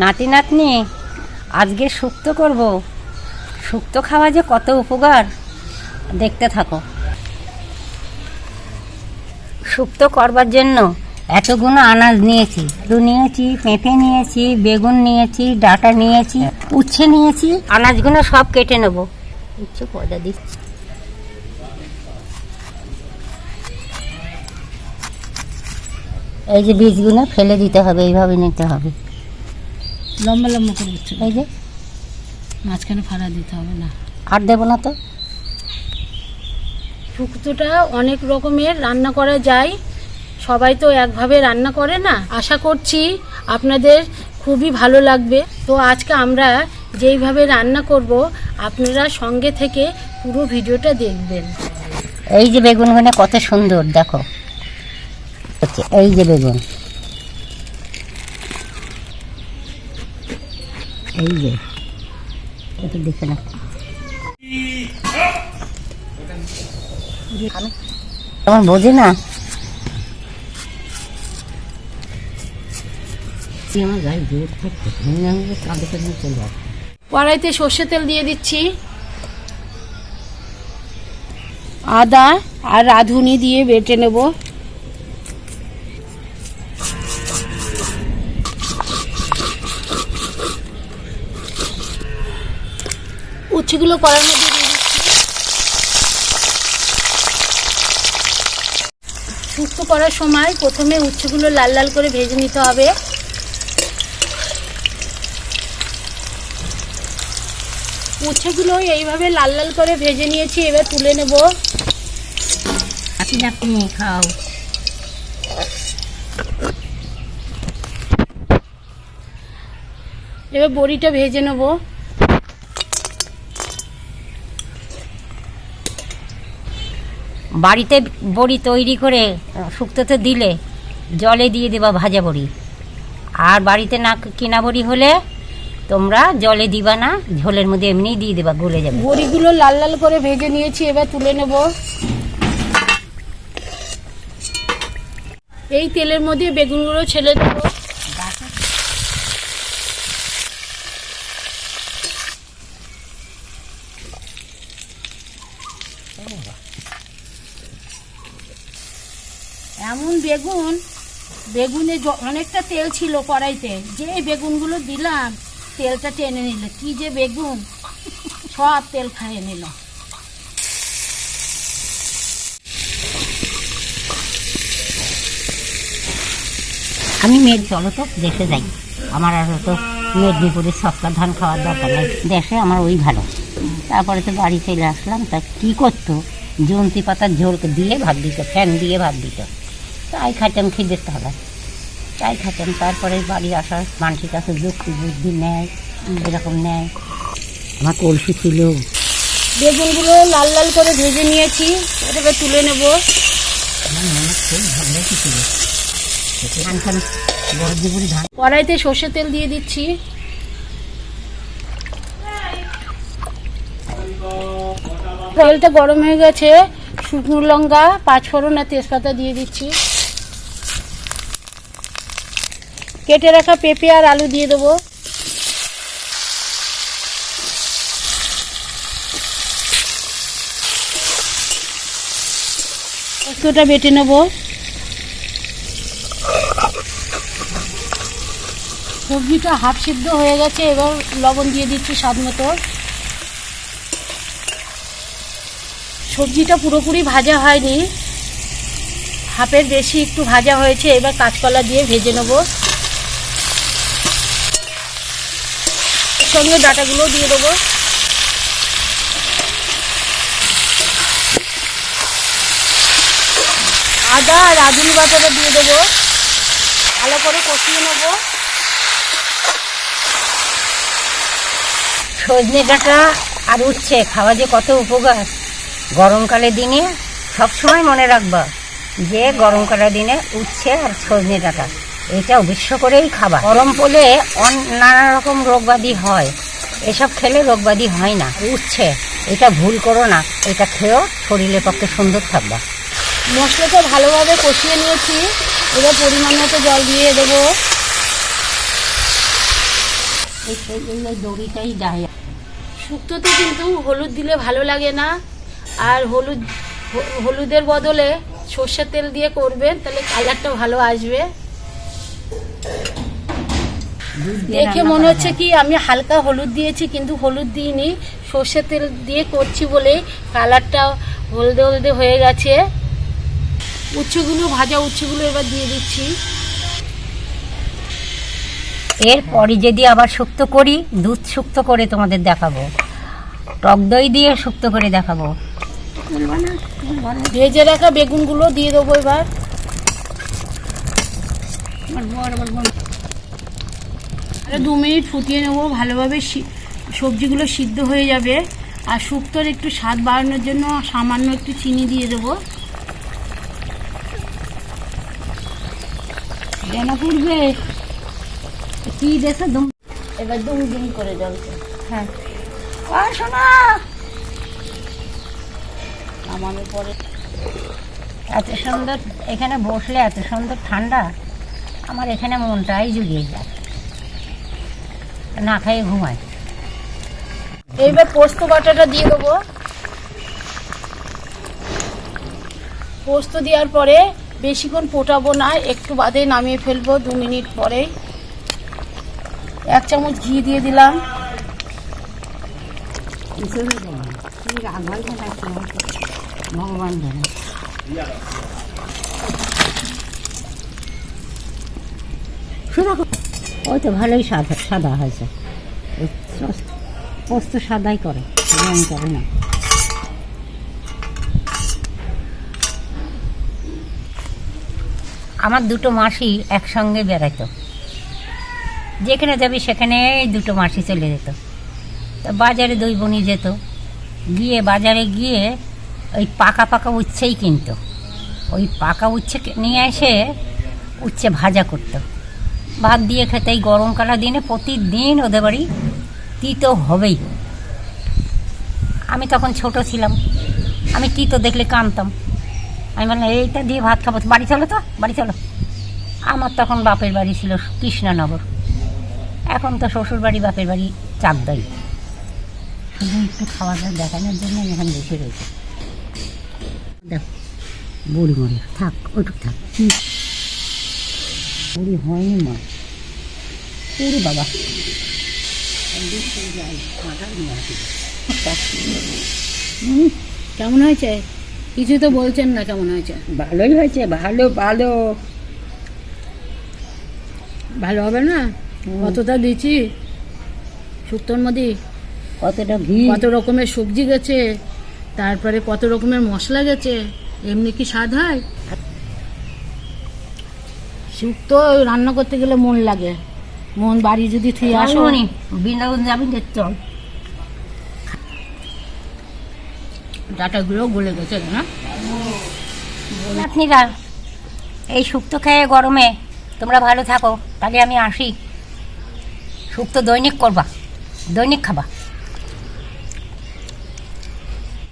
নাতি নাতনি, আজকে শুক্তো করব। শুক্তো খাওয়া যে কত উপকার, দেখতে থাকো। শুক্তো করবার জন্য এতগুলো আনাজ নিয়েছি। আলু নিয়েছি, পেঁপে নিয়েছি, বেগুন নিয়েছি, ডাটা নিয়েছি, উচ্ছে নিয়েছি, আনাজগুলো সব কেটে নেব। উচ্ছে পয়দা দিচ্ছি। এই যে বীজগুলো ফেলে দিতে হবে এইভাবে নিতে হবে। লম্বা লম্বা করে উঠছে এই যে। মাঝখানে ফাড়া দিতে হবে না। আর দেবো না তো। শুক্তোটা অনেক রকমের রান্না করা যায়। সবাই তো একভাবে রান্না করে না। আশা করছি আপনাদের খুবই ভালো লাগবে। তো আজকে আমরা যেইভাবে রান্না করব আপনারা সঙ্গে থেকে পুরো ভিডিওটা দেখবেন। এই যে বেগুনগুলো কত সুন্দর দেখো। হচ্ছে এই যে বেগুন এই যে এটা দেখে না তোমার বোঝে না কড়াইতে সর্ষে তেল দিয়ে দিচ্ছি। আদা আর রাঁধুনি দিয়ে বেটে নেব। উচ্ছেগুলো কড়ার মধ্যে দিয়ে দিচ্ছি। শুক্তো করার সময় প্রথমে উচ্ছেগুলো লাল লাল করে ভেজে নিতে হবে। উচ্ছেগুলো এইভাবে লাল লাল করে ভেজে নিয়েছি এবার তুলে নেব। খাও। এবার বড়িটা ভেজে নেব। বাড়িতে বড়ি তৈরি করে শুক্তোতে দিলে জলে দিয়ে দেবা ভাজা বড়ি। আর বাড়িতে না কিনা বড়ি হলে তোমরা জলে দিবা না ঝোলের মধ্যে এমনিই দিয়ে দেবা গলে যাবে। বড়িগুলো লাল লাল করে ভেজে নিয়েছি এবার তুলে নেব। এই তেলের মধ্যে বেগুনগুলো ছেলে দেবো। এমন বেগুন, বেগুনে অনেকটা তেল ছিল কড়াইতে। যে বেগুনগুলো দিলাম, তেলটা টেনে নিল। কি যে বেগুন, সব তেল খাইয়ে নিল। আমি মেঘ চলো তো, দেশে যাই। আমার আর তো মেদিনীপুরে সস্তা ধান খাওয়ার দরকার নেই। দেশে আমার ওই ভালো। তারপরে তো বাড়ি চলে আসলাম, তা কী করতো? জন্তি পাতার ঝোল দিয়ে ভাত দিত, ফ্যান দিয়ে ভাত দিত। তাই খাইতাম খিদের তাহলে তাই খাইতাম তারপরে বাড়ি আসার মানুষের কাছে যুক্তি বুদ্ধি নেয় এরকম নেয় আমার কলসি ছিল। বেগুনগুলো লাল লাল করে ভেজে নিয়েছি এটাকে তুলে নেব। কড়াইতে সর্ষে তেল দিয়ে দিচ্ছি। তেলটা গরম হয়ে গেছে শুকনো লঙ্কা পাঁচফোড়ন আর তেজপাতা দিয়ে দিচ্ছি। কেটে রাখা পেঁপে আর আলু দিয়ে দেবো। পোস্তটা বেটে নেব। সবজিটা হাফ সিদ্ধ হয়ে গেছে, এবার লবণ দিয়ে দিচ্ছি স্বাদ মতো। সবজিটা পুরোপুরি ভাজা হয়নি। হাফের বেশি একটু ভাজা হয়েছে, এবার কাঁচকলা দিয়ে ভেজে নেব। সঙ্গে ডাটাগুলো দিয়ে দেবো। আদা আর আদুনি বাটাটা দিয়ে দেবো। ভালো করে কষিয়ে নেব। সজনে ডাঁটা আর উচ্ছে, খাওয়া যে কত উপকার। গরমকালের দিনে সব সময় মনে রাখবা যে গরমকালের দিনে উচ্ছে আর সজনে ডাঁটা। এটা অবশ্য করেই খাবা গরম অন- নানা রকম রোগবাদি হয়। এসব খেলে রোগবাদি হয় না উচ্ছে এটা ভুল করো না, এটা খেয়েও শরীরের পক্ষে সুন্দর থাকবা। মশলাটা ভালোভাবে কষিয়ে নিয়েছি। এবার পরিমাণ মতো জল দিয়ে দেবো। দড়িটাই যায় শুক্তোতে কিন্তু হলুদ দিলে ভালো লাগে না। আর হলুদ হলুদের বদলে সর্ষের তেল দিয়ে করবেন, তাহলে কালারটা ভালো আসবে। দেখে মনে হচ্ছে কি, আমি হালকা হলুদ দিয়েছি, কিন্তু হলুদ দিইনি। সর্ষের তেল দিয়ে করছি বলে কালারটা হলদে হলদে হয়ে গেছে। উচ্ছেগুলো ভাজা উচ্ছেগুলো এবার দিয়ে দিচ্ছি। এরপরে যদি আবার শুক্ত করি, দুধ শুক্ত করে তোমাদের দেখাবো। টক দই দিয়ে শুক্ত করে দেখাবো। ভেজে রাখা বেগুনগুলো দিয়ে দেবো এবার। আরে দু মিনিট ফুটিয়ে নেব ভালোভাবে সবজিগুলো সিদ্ধ হয়ে যাবে। আর শুক্তোর একটু স্বাদ বাড়ানোর জন্য সামান্য একটু চিনি দিয়ে দেবো। দেনা পড়বে? কি দেশে দুম এবার দুম দুম করে জলটা হ্যাঁ। আর শোনা নামানোর পরে এত সুন্দর এখানে বসলে এত সুন্দর ঠান্ডা। আমার এখানে মনটাই জুগিয়ে যায়। না খাইয়ে ঘুমায়। এইবার পোস্ত বাটাটা দিয়ে দেবো। পোস্ত দেওয়ার পরে বেশিক্ষণ ফোটাবো না একটু বাদে নামিয়ে ফেলব দু মিনিট পরে। এক চামচ ঘি দিয়ে দিলাম। ভগবান ওই তো ভালোই সাদা সাদা হয়েছে। পোস্ত সাদাই করে রং করে না। আমার দুটো মাসি একসঙ্গে বেড়াইতো। যেখানে যাবি সেখানে দুটো মাসি চলে যেত। তো বাজারে দই বনি যেত। গিয়ে বাজারে গিয়ে ওই পাকা পাকা উচ্ছেই কিনতো। ওই পাকা উচ্ছে নিয়ে এসে উচ্ছে ভাজা করতো। ভাত দিয়ে খেতে এই গরমকালের দিনে প্রতিদিন ওদের বাড়ি তিতো হবেই। আমি তখন ছোট ছিলাম। আমি তিতো দেখলে কানতাম। আমি বললাম, এইটা দিয়ে ভাত খাব বাড়ি চলো তো, বাড়ি চলো। আমার তখন বাপের বাড়ি ছিল কৃষ্ণনগর। এখন তো শ্বশুর বাড়ি বাপের বাড়ি চাকদাই। শুধু একটু খাওয়া দাওয়া দেখানোর জন্য আমি এখানে বসে রয়েছে। দেখ, বুড়ি মরে থাক, ওটুক থাক। হুম। বুড়ি হয়নি মা। পুরো বাবা। কেমন হয়েছে? কিছু তো বলছেন না কেমন হয়েছে। ভালোই হয়েছে ভালো ভালো। ভালো হবে না? কতটা দিয়েছি শুক্তোর মধ্যে? কতটা ঘি? কত রকমের সবজি গেছে? তারপরে কত রকমের মশলা গেছে? এমনি কি স্বাদ হয়? শুক্তো রান্না করতে গেলে মন লাগে। মন বাড়ি যদি থুয়ে আসো। আসুনি বৃন্দাবন যাবি চল। ডাটাগুলো গলে গেছে না? নাতনিরা এই শুক্তো খেয়ে গরমে তোমরা ভালো থাকো তাহলে আমি আসি। শুক্তো দৈনিক করবা দৈনিক খাবা।